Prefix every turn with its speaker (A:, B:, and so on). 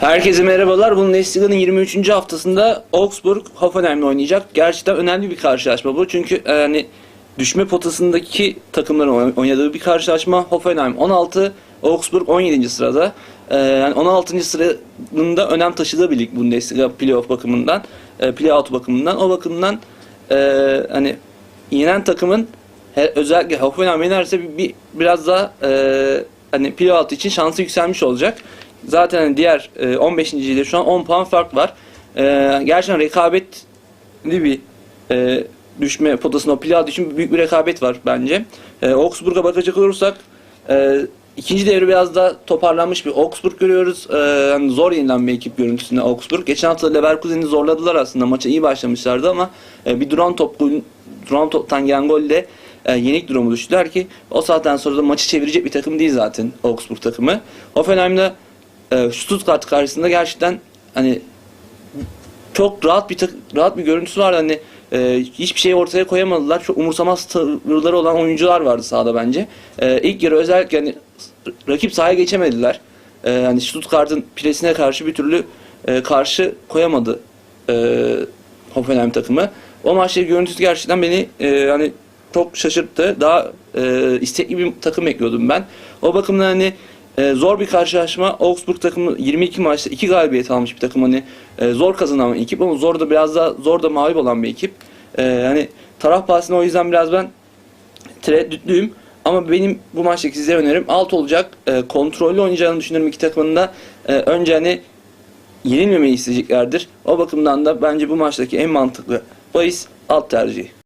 A: Herkese merhabalar. Bundesliga'nın 23. haftasında Augsburg Hoffenheim'le oynayacak. Gerçekten önemli bir karşılaşma bu. Çünkü e, hani düşme potasındaki takımların oy- oynadığı bir karşılaşma. Hoffenheim 16, Augsburg 17. sırada. E, yani 16. sıranın da önem taşıdığı bir lig Bundesliga playoff bakımından, e, playout bakımından. O bakımdan e, hani yenen takımın özellikle Hoffenheim yenerse bir, bir- biraz daha e, hani playout için şansı yükselmiş olacak. Zaten diğer e, 15. ile şu an 10 puan fark var. E, gerçekten rekabetli bir e, düşme potasında playout için büyük bir rekabet var bence. E, Augsburg'a bakacak olursak e, ikinci devre biraz da toparlanmış bir Augsburg görüyoruz. E, zor yenilen bir ekip görüntüsünde Augsburg. Geçen hafta Leverkusen'i zorladılar aslında. Maça iyi başlamışlardı ama e, bir duran top duran toptan gelen golle e, yenik durumu düştüler ki o saatten sonra da maçı çevirecek bir takım değil zaten Augsburg takımı. Hoffenheim'de e, Stuttgart karşısında gerçekten hani çok rahat bir tak- rahat bir görüntüsü var hani e, hiçbir şey ortaya koyamadılar. Çok umursamaz tavırları olan oyuncular vardı sahada bence. E, ilk yarı özellikle hani rakip sahaya geçemediler. E, hani Stuttgart'ın presine karşı bir türlü e, karşı koyamadı e, Hoffenheim takımı. O maçtaki görüntüsü gerçekten beni e, hani çok şaşırttı. Daha e, istekli bir takım bekliyordum ben. O bakımdan hani e, zor bir karşılaşma. Augsburg takımı 22 maçta 2 galibiyet almış bir takım. Hani e, zor kazanan bir ekip ama zor da biraz daha zor da mağlup olan bir ekip. E, hani taraf bahsine o yüzden biraz ben tereddütlüyüm. Ama benim bu maçtaki size önerim alt olacak. E, kontrollü oynayacağını düşünüyorum iki takımın da. E, önce hani yenilmemeyi isteyeceklerdir. O bakımdan da bence bu maçtaki en mantıklı bahis alt tercihi.